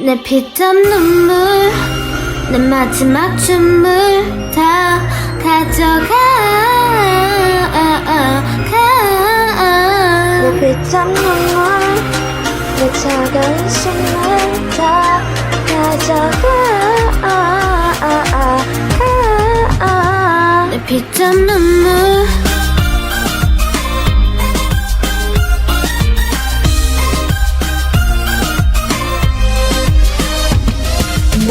내 피땀 눈물 내 마지막 춤을 다 가져가. 내 피땀 눈물 내 작은 숨을 다 가져가. 내 피땀 눈물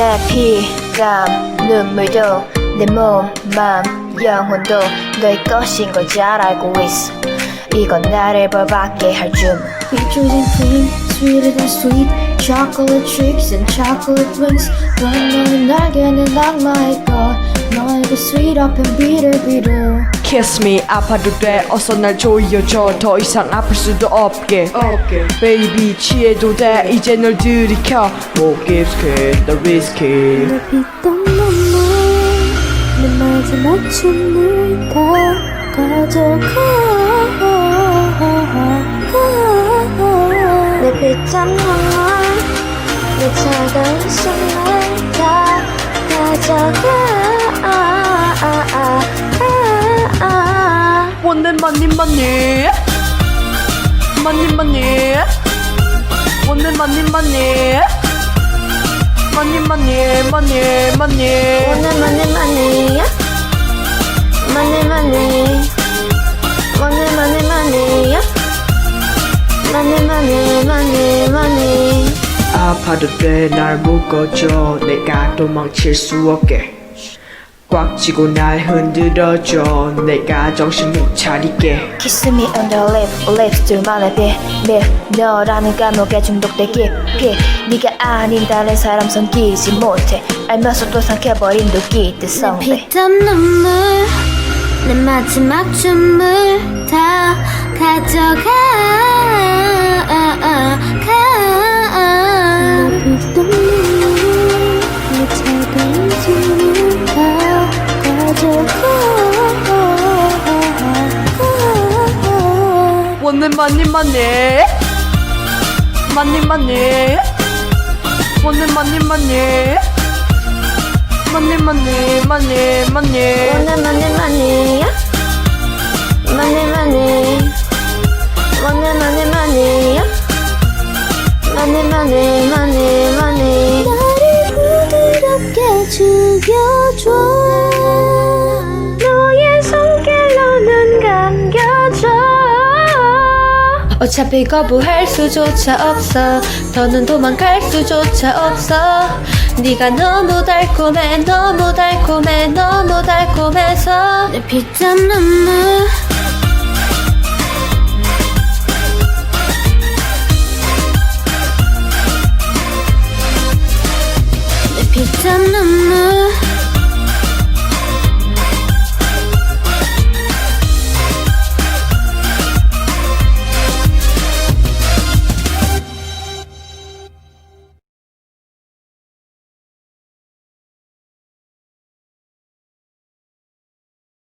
내 피땀 눈물도 내 몸, 맘, 영혼도 너의 것인 걸 잘 알고 있어 이건 나를 벌받게 할 줌. Features and cream, sweeter than sweet Chocolate tricks and chocolate wings 넌 너의 날개는 악마의 것 너의 그 sweet up and bitter bitter Kiss me 아파도 돼 어서 날 조여줘 더 이상 아플 수도 없게 Baby 취해도 돼 이제 널 들이켜 못 깊게 더 risky 내 피땀 눈물 내 마지막 춤을 다 가져가 내 피땀 눈물 내 작은 숨을 다 가져가 만니 만니 만니 만니 원내 만니 만니 만니 만니 만니 만니 Money, money, money. Money, money. Money, money, money. Money, money, money, money. 아파도 돼 날 묶어줘 내가 도망칠 수 없게 꽉 쥐고 날 흔들어줘. 내가 정신 못 차리게. Kiss me on the lip, lips 둘만의 비밀 너라는 감옥에 중독돼 깊이. 네가 아닌 다른 사람 손기지 못해. 알면서 또 삼켜버린 도끼 내 뜨성배 피땀 눈물 내 마지막 춤을 다 가져가. 내 원내 만니 만니 만니 만니 원내 만니 만니 만니 만니 만니 만니 Money, money, money. Money, money. Money, money, money. Money, money, money, money. 나를 부드럽게 죽여 어차피 거부할 수조차 없어. 더는 도망갈 수조차 없어. 네가 너무 달콤해 너무 달콤해 너무 달콤해서. 내 피땀 눈물. 내 피땀 눈물